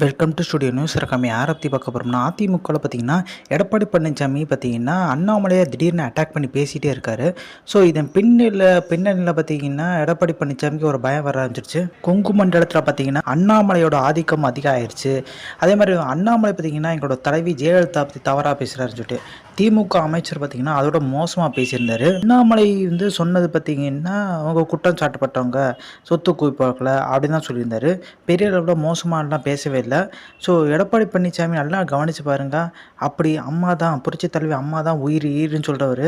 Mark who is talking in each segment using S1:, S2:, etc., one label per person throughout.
S1: Welcome to studio news ரகமே யாரை பற்றி பார்க்க போகிறோம்னா அதிமுகவில் பார்த்தீங்கன்னா எடப்பாடி பழனிசாமி பார்த்தீங்கன்னா அண்ணாமலையை திடீர்னு அட்டாக் பண்ணி பேசிகிட்டே இருக்காரு. ஸோ இதன் பின்னில் பின்னணியில் பார்த்தீங்கன்னா எடப்பாடி பழனிசாமிக்கு ஒரு பயம் வர ஆரம்பிச்சிருச்சு. கொங்கு மண்டலத்தில் பார்த்தீங்கன்னா அண்ணாமலையோட ஆதிக்கம் அதிகம் ஆயிடுச்சு அதே மாதிரி அண்ணாமலை பார்த்தீங்கன்னா எங்களோட தலைவி ஜெயலலிதா பற்றி தவறாக பேசுகிறாருன்னு சொல்லிட்டு திமுக அமைச்சர் பார்த்தீங்கன்னா அதோட மோசமாக பேசியிருந்தாரு. அண்ணாமலை வந்து சொன்னது பார்த்தீங்கன்னா அவங்க குற்றம் சாட்டப்பட்டவங்க சொத்து குவிப்பாக்கல அப்படின்னு தான் சொல்லியிருந்தாரு. பெரிய அளவில் மோசமானலாம் பேசவே இல்லை. ஸோ எடப்பாடி பழனிசாமி நல்லா கவனித்து பாருங்க. அப்படி அம்மா தான் புரட்சி தலைவி அம்மா தான் உயிர் ஈருன்னு சொல்கிறவர்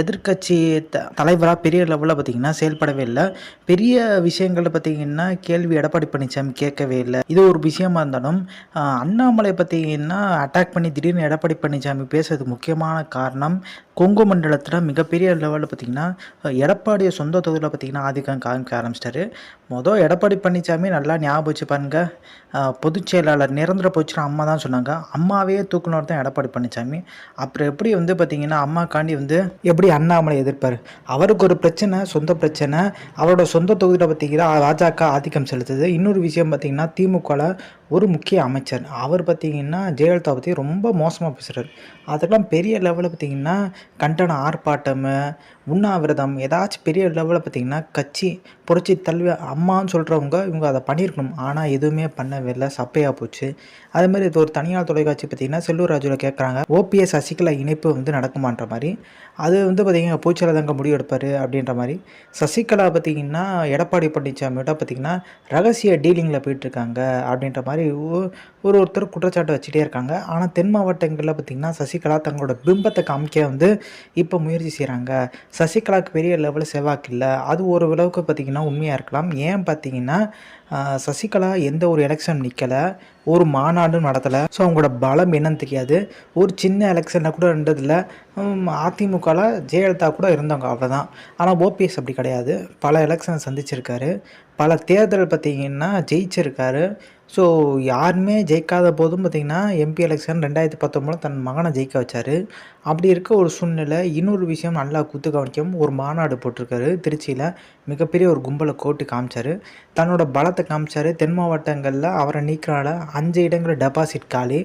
S1: எதிர்க்கட்சி த தலைவராக பெரிய லெவலில் பார்த்தீங்கன்னா செயல்படவே இல்லை. பெரிய விஷயங்களில் பார்த்தீங்கன்னா கேள்வி எடப்பாடி பழனிசாமி கேட்கவே இல்லை. இது ஒரு விஷயமா இருந்தாலும் அண்ணாமலை பார்த்தீங்கன்னா அட்டாக் பண்ணி திடீர்னு எடப்பாடி பழனிசாமி முக்கியமாக முக்கியமான காரணம் கொங்கு மண்டலத்தில் மிகப்பெரிய லெவலில் பார்த்தீங்கன்னா எடப்பாடிய சொந்த தொகுதியில் பார்த்தீங்கன்னா ஆதிக்கம் காமிக்க ஆரம்பிச்சிட்டாரு மொதல் எடப்பாடி பழனிசாமி நல்லா ஞாபகம் வச்சு பாருங்க. பொதுச் செயலாளர் நிரந்தர பொதுச்செயலாளர் அம்மா தான் சொன்னாங்க. அம்மாவே தூக்குனவர் தான் எடப்பாடி பழனிசாமி அப்புறம் எப்படி வந்து பார்த்திங்கன்னா அம்மாக்காண்டி வந்து எப்படி அண்ணாமலை எதிர்ப்பார்? அவருக்கு ஒரு பிரச்சனை சொந்த பிரச்சனை. அவரோட சொந்த தொகுதியில் பார்த்தீங்கன்னா பாஜக ஆதிக்கம் செலுத்துது. இன்னொரு விஷயம் பார்த்திங்கன்னா திமுகவில் ஒரு முக்கிய அமைச்சர். அவர் பார்த்திங்கன்னா ஜெயலலிதா பற்றி ரொம்ப மோசமாக பேசுகிறார் அதெல்லாம் பெரிய லெவலில் பார்த்திங்கன்னா கண்டன ஆர்ப்பாட்டம் உண்ணாவிரதம் ஏதாச்சும் பெரிய லெவலில் பார்த்தீங்கன்னா கட்சி புரட்சி தல்வி அம்மான்னு சொல்கிறவங்க இவங்க அதை பண்ணியிருக்கணும். ஆனால் எதுவுமே பண்ணவே இல்லை சப்பையாக போச்சு. அதே மாதிரி இது ஒரு தனியார் தொலைக்காட்சி பார்த்தீங்கன்னா செல்லூர் ராஜுவில் கேட்குறாங்க. ஓபிஎஸ் சசிகலா இணைப்பு வந்து நடக்குமான்ற மாதிரி. அது வந்து பார்த்திங்கன்னா பூச்சலை தாங்க முடிவெடுப்பார் அப்படின்ற மாதிரி. சசிகலா பார்த்தீங்கன்னா எடப்பாடி பழனிசாமியோட பார்த்திங்கன்னா ரகசிய டீலிங்கில் போயிட்டுருக்காங்க அப்படின்ற மாதிரி ஒரு ஒருத்தர் குற்றச்சாட்டு வச்சுட்டே இருக்காங்க. ஆனால் தென் மாவட்டங்களில் பார்த்தீங்கன்னா சசிகலா தங்களோட பிம்பத்தை காமிக்க வந்து இப்போ முயற்சி செய்கிறாங்க சசிகலாவுக்கு பெரிய லெவலில் செல்வாக்கு இல்லை. அது ஒரு அளவுக்கு பார்த்திங்கன்னா உண்மையாக இருக்கலாம். ஏன் பார்த்தீங்கன்னா சசிகலா எந்த ஒரு எலெக்ஷன் நிற்கலை ஒரு மாநாடும் நடத்தலை. ஸோ அவங்களோட பலம் என்னன்னு தெரியாது. ஒரு சின்ன எலெக்ஷனில் கூட இருந்ததில்ல அதிமுகவில் ஜெயலலிதா கூட இருந்தவங்க அவ்வளோதான் ஆனால் ஓபிஎஸ் அப்படி கிடையாது. பல எலெக்ஷன் சந்திச்சிருக்காரு. பல தேர்தல் பார்த்தீங்கன்னா ஜெயிச்சிருக்காரு. ஸோ யாருமே ஜெயிக்காத போதும் பார்த்திங்கன்னா எம்பி எலெக்ஷன் ரெண்டாயிரத்தி பத்தொம்போதில் தன் மகனை ஜெயிக்க வச்சார். அப்படி இருக்க ஒரு சூழ்நிலை இன்னொரு விஷயம் நல்லா குத்து கவனிக்கும் ஒரு மாநாடு போட்டிருக்காரு திருச்சியில் மிகப்பெரிய ஒரு கும்பலை கோட்டு காமிச்சார். தன்னோட பலத்தை காமிச்சார். தென் மாவட்டங்களில் அவரை நீக்கிறனால அஞ்சு இடங்களில் டெபாசிட் காலி.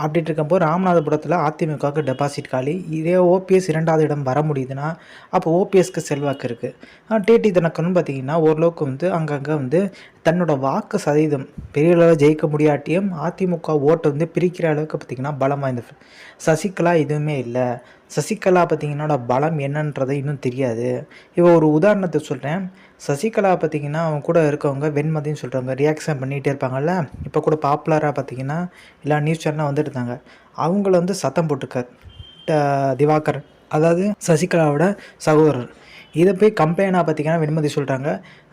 S1: அப்படின்ட்டு இருக்கும்போது ராமநாதபுரத்தில் அதிமுகவுக்கு டெபாசிட் காலி. இதே ஓபிஎஸ் இரண்டாவது இடம் வர முடியுதுன்னா அப்போ ஓபிஎஸ்க்கு செல்வாக்கு இருக்குது டிடி தினக்கரன் பார்த்தீங்கன்னா ஓரளவுக்கு வந்து அங்கங்கே வந்து தன்னோட வாக்கு சதவீதம் பெரிய அளவில் ஜெயிக்க முடியாட்டியும் அதிமுக ஓட்டை வந்து பிரிக்கிற அளவுக்கு பார்த்திங்கன்னா பலம் வாய்ந்த சசிகலா எதுவுமே இல்லை. சசிகலா பார்த்தீங்கன்னா பலம் என்னன்றது இன்னும் தெரியாது. இப்போ ஒரு உதாரணத்தை சொல்கிறேன் சசிகலா பார்த்தீங்கன்னா அவங்க கூட இருக்கவங்க வெண்மதின்னு சொல்கிறவங்க ரியாக்ஷன் பண்ணிகிட்டே இருப்பாங்கல்ல? இப்போ கூட பாப்புலராக பார்த்தீங்கன்னா எல்லா நியூஸ் சேனலாக வந்துட்டு இருந்தாங்க. அவங்கள வந்து சத்தம் போட்டிருக்கார். திவாகர். அதாவது சசிகலாவோட சகோதரர். இதை போய் கம்பெனியாக பார்த்தீங்கன்னா வெண்மதி சொல்கிறாங்க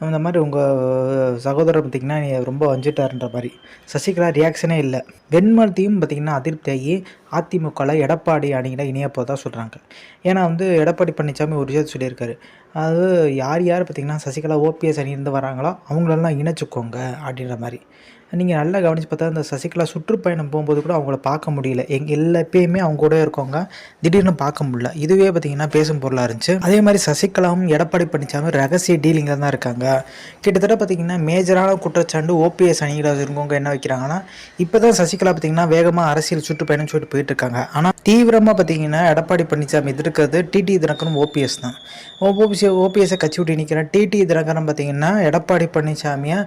S1: இந்த மாதிரி உங்கள் சகோதரர் பார்த்திங்கன்னா நீ ரொம்ப வஞ்சிட்டாருன்ற மாதிரி. சசிகலா ரியாக்ஷனே இல்லை. வெண்மதியும் பார்த்தீங்கன்னா அதிருப்தியாகி அதிமுகவில் எடப்பாடி அணியில் இணைய சொல்கிறாங்க ஏன்னா வந்து எடப்பாடி பழனிசாமி ஒரு விஷயத்தை சொல்லியிருக்காரு. அது யார் யார் பார்த்தீங்கன்னா சசிகலா ஓபிஎஸ் அணியிருந்து வராங்களோ அவங்களெல்லாம் இணைச்சிக்கோங்க அப்படின்ற மாதிரி. நீங்கள் நல்லா கவனித்து பார்த்தா இந்த சசிகலா சுற்றுப்பயணம் போகும்போது கூட அவங்கள பார்க்க முடியல. எங்கள் எல்லா எப்பயுமே அவங்க கூட இருக்கவங்க திடீர்னு பார்க்க முடியல. இதுவே பார்த்தீங்கன்னா பேசும் பொருளாக இருந்துச்சு. அதே மாதிரி சசிகலாவும் எடப்பாடி பழனிசாமி ரகசிய டீலிங்கில் தான் இருக்காங்க. கிட்டத்தட்ட பார்த்தீங்கன்னா மேஜரான குற்றச்சாண்டு ஓபிஎஸ் அணிகளாக இருக்கவங்க என்ன வைக்கிறாங்கன்னா இப்போ தான் சசிகலா பார்த்தீங்கன்னா வேகமாக அரசியல் சுற்றுப்பயணம் சொல்லிட்டு போயிட்டு இருக்காங்க. ஆனால் தீவிரமாக பார்த்தீங்கன்னா எடப்பாடி பழனிசாமி எதிர்க்கிறது டிடி தினகரன் ஓபிஎஸ் தான். ஓபிஎஸ் ஓபிஎஸ்ஸை கட்சி விட்டு நிற்கிற டிடி தினகரன் பார்த்தீங்கன்னா எடப்பாடி பழனிசாமியை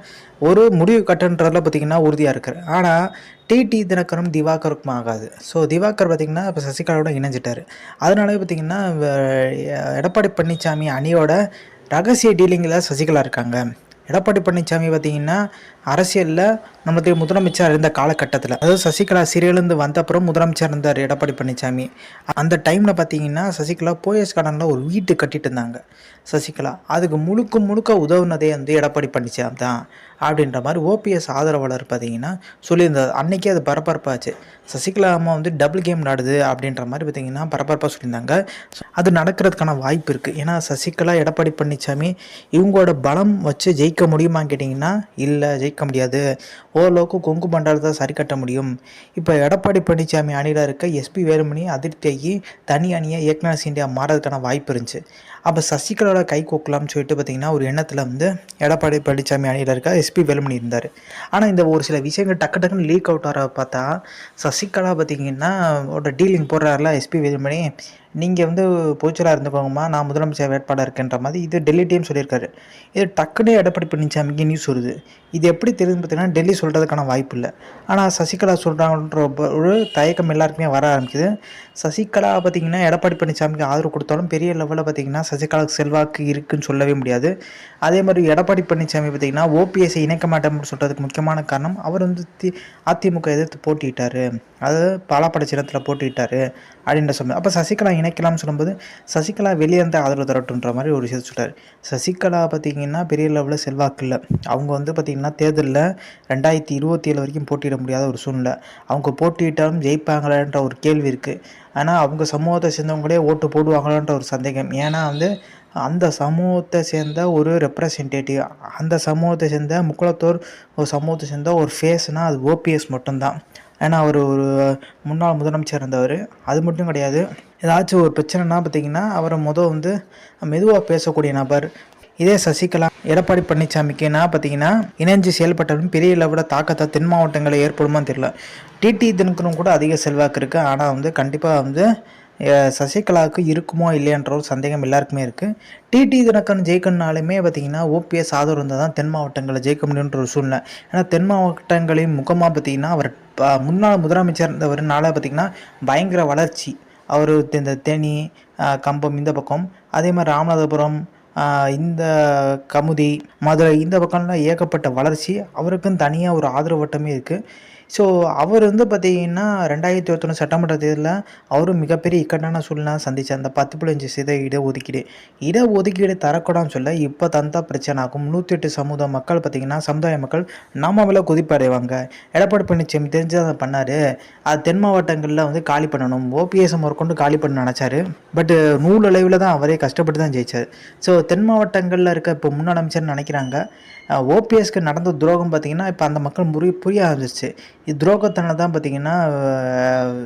S1: ஒரு முடிவு கட்டுன்றதுல பார்த்தீங்கன்னா உறுதியாக இருக்கார் ஆனால் டிடி தினகரும் திவாகருக்கும் ஆகாது. ஸோ திவாகர் பார்த்திங்கன்னா இப்போ சசிகலாவோட இணைஞ்சிட்டார். அதனாலே பார்த்தீங்கன்னா எடப்பாடி பழனிசாமி அணியோட ரகசிய டீலிங்கில் சசிகலா இருக்காங்க. எடப்பாடி பழனிசாமி பார்த்திங்கன்னா அரசியலில் நம்மளுடைய முதலமைச்சர் இருந்த காலகட்டத்தில் அதாவது சசிகலா சிறையிலேருந்து வந்த அப்புறம் முதலமைச்சர் இருந்தார் எடப்பாடி பழனிசாமி அந்த டைமில் பார்த்தீங்கன்னா சசிகலா போயஸ் கார்டனில் ஒரு வீட்டு கட்டிட்டு இருந்தாங்க சசிகலா. அதுக்கு முழுக்க முழுக்க உதவுனதே வந்து எடப்பாடி பழனிசாமி தான் அப்படின்ற மாதிரி ஓபிஎஸ் ஆதரவாளர் பார்த்தீங்கன்னா சொல்லியிருந்தார். அன்னைக்கே அது பரபரப்பாச்சு. சசிகலா அம்மா வந்து டபுள் கேம் விளாடுது அப்படின்ற மாதிரி பார்த்தீங்கன்னா பரபரப்பாக சொல்லியிருந்தாங்க. அது நடக்கிறதுக்கான வாய்ப்பு இருக்குது ஏன்னா சசிகலா எடப்பாடி பழனிசாமி இவங்களோட பலம் வச்சு ஜெயிக்க முடியுமான்னு கேட்டிங்கன்னா இல்லை அழிக்க முடியாது. ஓரளவுக்கு கொங்கு தான் சரி கட்ட முடியும். இப்போ எடப்பாடி பழனிசாமி அணியில் இருக்க எஸ்பி வேலுமணி அதிருப்தியாகி தனி அணியை ஏக்நாத் சிண்டியா மாறதுக்கான வாய்ப்பு இருந்துச்சு. அப்போ சசிகலாவோட கை கோக்கலாம்னு சொல்லிட்டு பார்த்தீங்கன்னா ஒரு எண்ணத்தில் வந்து எடப்பாடி பழனிசாமி அணியில் இருக்க எஸ்பி வேலுமணி இருந்தார். ஆனால் இந்த ஒரு சில விஷயங்கள் டக்கு டக்குன்னு லீக் அவுட் ஆகிற பார்த்தா சசிகலா பார்த்தீங்கன்னா ஒரு டீலிங் போடுறாருல எஸ்பி வேலுமணி. நீங்கள் வந்து பொதுச்சலாக இருந்துக்கோங்கம்மா நான் முதலமைச்சர் வேட்பாளர் இருக்கேன்ற மாதிரி இது டெல்லி டீம் சொல்லியிருக்காரு. இது டக்குனே எடப்பாடி பழனிசாமிக்கு நியூஸ் வருது. இது எப்படி தெரியுதுன்னு பார்த்தீங்கன்னா டெல்லி சொல்கிறதுக்கான வாய்ப்பு இல்லை. ஆனால் சசிகலா சொல்கிறாங்கன்ற ஒரு தயக்கம் எல்லாருக்குமே வர ஆரம்பிக்குது. சசிகலா பார்த்தீங்கன்னா எடப்பாடி பழனிசாமிக்கு ஆதரவு கொடுத்தாலும் பெரிய லெவலில் பார்த்திங்கன்னா சசிகலாவுக்கு செல்வாக்கு இருக்குன்னு சொல்லவே முடியாது. அதே மாதிரி எடப்பாடி பழனிசாமி பார்த்தீங்கன்னா ஓபிஎஸ்ஐ இணைக்க மாட்டோம்னு சொல்கிறதுக்கு முக்கியமான காரணம் அவர் வந்து தி அதிமுக எதிர்த்து போட்டிட்டார் அதாவது பாலாப்பட சின்னத்தில் போட்டிட்டார் அப்படின்ற சொன்னார் அப்போ சசிகலா இணைக்கலாம்னு சொல்லும்போது சசிகலா வெளியே இருந்து ஆதரவு தரட்டுன்ற மாதிரி ஒரு விஷயத்தை சொல்கிறார் சசிகலா பார்த்தீங்கன்னா பெரிய லெவலில் செல்வாக்கு இல்லை. அவங்க வந்து பார்த்திங்கன்னா தேர்தலில் ரெண்டாயிரத்தி இருபத்தி ஏழு வரைக்கும் போட்டியிட முடியாத ஒரு சூழ்நிலை. அவங்க போட்டியிட்டாலும் ஜெயிப்பாங்களான்ற ஒரு கேள்வி இருக்குது ஆனால் அவங்க சமூகத்தை சேர்ந்தவங்களே ஓட்டு போடுவாங்களான்ற ஒரு சந்தேகம். ஏன்னா வந்து அந்த சமூகத்தை சேர்ந்த ஒரு ரெப்ரசன்டேட்டிவ் அந்த சமூகத்தை சேர்ந்த முக்குளத்தோர் ஒரு சமூகத்தை சேர்ந்த ஒரு ஃபேஸ்னால் அது ஓபிஎஸ் மட்டும்தான். ஏன்னா அவர் ஒரு முன்னாள் முதலமைச்சர் இருந்தவர். அது மட்டும் கிடையாது. ஏதாச்சும் ஒரு பிரச்சனைனா பார்த்தீங்கன்னா அவரை மொதல் வந்து மெதுவாக பேசக்கூடிய நபர் இதே சசிகலா எடப்பாடி பழனிசாமிக்குன்னா பார்த்தீங்கன்னா இணைஞ்சு செயல்பட்டாலும் பெரிய அளவில் தாக்கத்தை தென் மாவட்டங்களில் ஏற்படுமான்னு தெரியல. டிடி தினகரன் கூட அதிக செல்வாக்கு இருக்குது ஆனால் வந்து கண்டிப்பாக வந்து சசிகலாவுக்கு இருக்குமோ இல்லையன்ற ஒரு சந்தேகம் எல்லாருக்குமே இருக்குது டிடி தினக்கன் ஜெயிக்கணுனாலுமே பார்த்தீங்கன்னா ஓபிஎஸ் ஆதரவு இருந்தால் தான் தென் மாவட்டங்களில் ஜெயிக்க முடியுன்ற ஒரு சூழ்நிலை. ஏன்னா தென் மாவட்டங்களின் முகமாக பார்த்தீங்கன்னா அவர் முன்னாள் முதலமைச்சர் இருந்தவர்னால பார்த்தீங்கன்னா பயங்கர வளர்ச்சி. அவர் இந்த தேனி கம்பம் இந்த பக்கம். அதே மாதிரி ராமநாதபுரம் இந்த கமுதி மதுரை இந்த பக்கம்லாம் ஏகப்பட்ட வளர்ச்சி அவருக்குன்னு தனியாக ஒரு ஆதரவு வட்டமே இருக்குது ஸோ அவர் வந்து பார்த்தீங்கன்னா ரெண்டாயிரத்தி இருபத்தொன்று சட்டமன்ற தேர்தலில் அவரும் மிகப்பெரிய இக்கட்டான சூழ்நிலை சந்தித்தார் அந்த பத்து புள்ளி அஞ்சு சதவீத இட ஒதுக்கீடு ஒதுக்கீடு தரக்கூடாதுன்னு சொல்ல இப்போ தந்தா பிரச்சனை ஆகும் நூற்றி எட்டு சமூக மக்கள் பார்த்திங்கன்னா சமுதாய மக்கள் நம்ம மேலே கொதிப்படைவாங்க. எடப்பாடி பழனிசாமி தெரிஞ்சு அதை பண்ணார். அது தென் மாவட்டங்களில் வந்து காலி பண்ணணும். ஓபிஎஸ் முதற்கொண்டு காலி பண்ண நினச்சாரு. பட் நூலளவில் தான் அவரே கஷ்டப்பட்டு தான் ஜெயிச்சார். ஸோ தென் மாவட்டங்களில் இருக்க இப்போ முன்னாள் அமைச்சர்னு நினைக்கிறாங்க. ஓபிஎஸ்க்கு நடந்த துரோகம் பார்த்திங்கன்னா இப்போ அந்த மக்கள் முறி புரிய ஆரம்பிச்சிச்சு துரோகத்தனால் தான் பார்த்தீங்கன்னா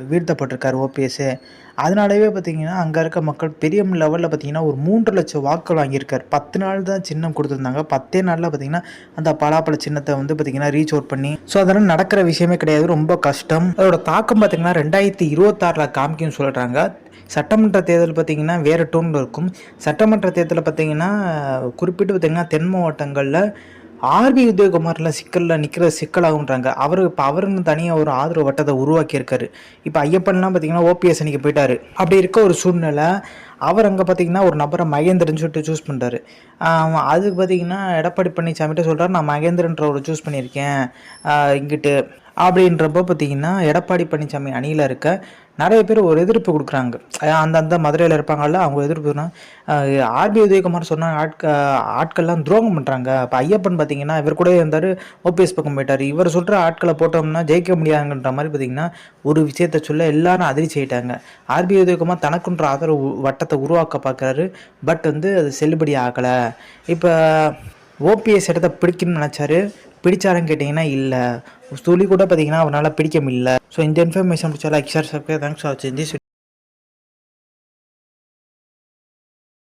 S1: வீழ்த்தப்பட்டிருக்கார் ஓபிஎஸ்ஸு அதனாலவே பார்த்தீங்கன்னா அங்கே இருக்க மக்கள் பெரிய லெவலில் பார்த்தீங்கன்னா ஒரு மூன்று லட்சம் வாக்கள் வாங்கியிருக்கார். பத்து நாள் தான் சின்னம் கொடுத்துருந்தாங்க. பத்தே நாளில் பார்த்தீங்கன்னா அந்த பலாப்பழ சின்னத்தை வந்து பார்த்திங்கன்னா ரீச் அவுட் பண்ணி. ஸோ அதெல்லாம் நடக்கிற விஷயமே கிடையாது. ரொம்ப கஷ்டம். அதோட தாக்கம் பார்த்திங்கன்னா ரெண்டாயிரத்தி இருபத்தாறில் காமிக்கும்னு சொல்கிறாங்க சட்டமன்ற தேர்தல் பார்த்திங்கன்னா வேறு டோனில் இருக்கும். சட்டமன்ற தேர்தலில் பார்த்திங்கன்னா குறிப்பிட்டு பார்த்திங்கன்னா தென் மாவட்டங்களில் ஆர்பி உதயகுமாரில் சிக்கலில் நிற்கிற சிக்கலாகுன்றாங்க அவர் இப்போ அவருன்னு தனியாக ஒரு ஆதரவு வட்டத்தை உருவாக்கியிருக்காரு. இப்போ ஐயப்பன்லாம் பார்த்தீங்கன்னா ஓபிஎஸ் அன்றைக்கி போயிட்டாரு. அப்படி இருக்க ஒரு சூழ்நிலை அவர் அங்கே பார்த்தீங்கன்னா ஒரு நபரை மகேந்திரன் சொல்லிட்டு சூஸ் பண்ணுறாரு அதுக்கு பார்த்தீங்கன்னா எடப்பாடி பழனிசாமிகிட்ட சொல்கிறார் நான் மகேந்திரன்ற ஒரு சூஸ் பண்ணியிருக்கேன். இங்கிட்டு அப்படின்றப்போ பார்த்தீங்கன்னா எடப்பாடி பழனிசாமி அணியில் இருக்க நிறைய பேர் ஒரு எதிர்ப்பு கொடுக்குறாங்க. அந்தந்த மதுரையில் இருப்பாங்கல்ல அவங்க எதிர்ப்புனா ஆர்பி உதயகுமார் சொன்ன ஆட்க ஆட்கள்லாம் துரோகம் பண்ணுறாங்க இப்போ ஐயப்பன் பார்த்தீங்கன்னா இவர் கூட இருந்தார் ஓபிஎஸ் பக்கம் போயிட்டார். இவர் சொல்கிற ஆட்களை போட்டோம்னா ஜெயிக்க முடியாதுன்ற மாதிரி பார்த்தீங்கன்னா ஒரு விஷயத்த சொல்ல எல்லாரும் அதிர்ச்சி ஆயிட்டாங்க. ஆர்பி உதயகுமார் தனக்குன்ற ஆதரவு வட்டத்தை உருவாக்க பார்க்குறாரு பட் வந்து அது செல்லுபடி ஆகலை. இப்போ ஓபிஎஸ் இடத்த பிடிக்கணும்னு நினச்சாரு. பிடிச்சாருன்னு கேட்டிங்கன்னா இல்லை. துளி கூட பார்த்தீங்கன்னா அவனால் பிடிக்க முடியல ஸோ இந்த இன்ஃபர்மேஷன் பிடிச்சா like share subscribe thanks for வாட்சிங் திஸ்